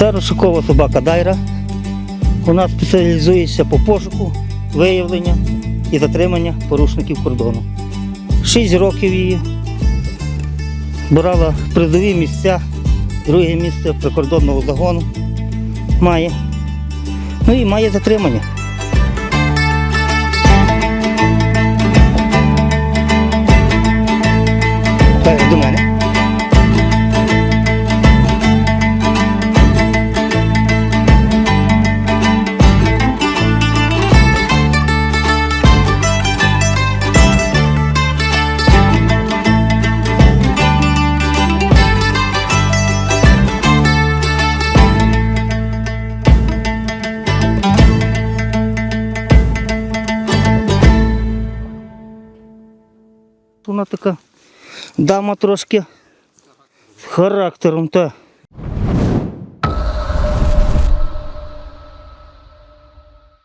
Військова собака Дайра. Вона спеціалізується по пошуку, виявлення і затримання порушників кордону. Шість років її брала призові місця, друге місце прикордонного загону має. Ну і має затримання. До мене. Вона така дама трошки характером, та.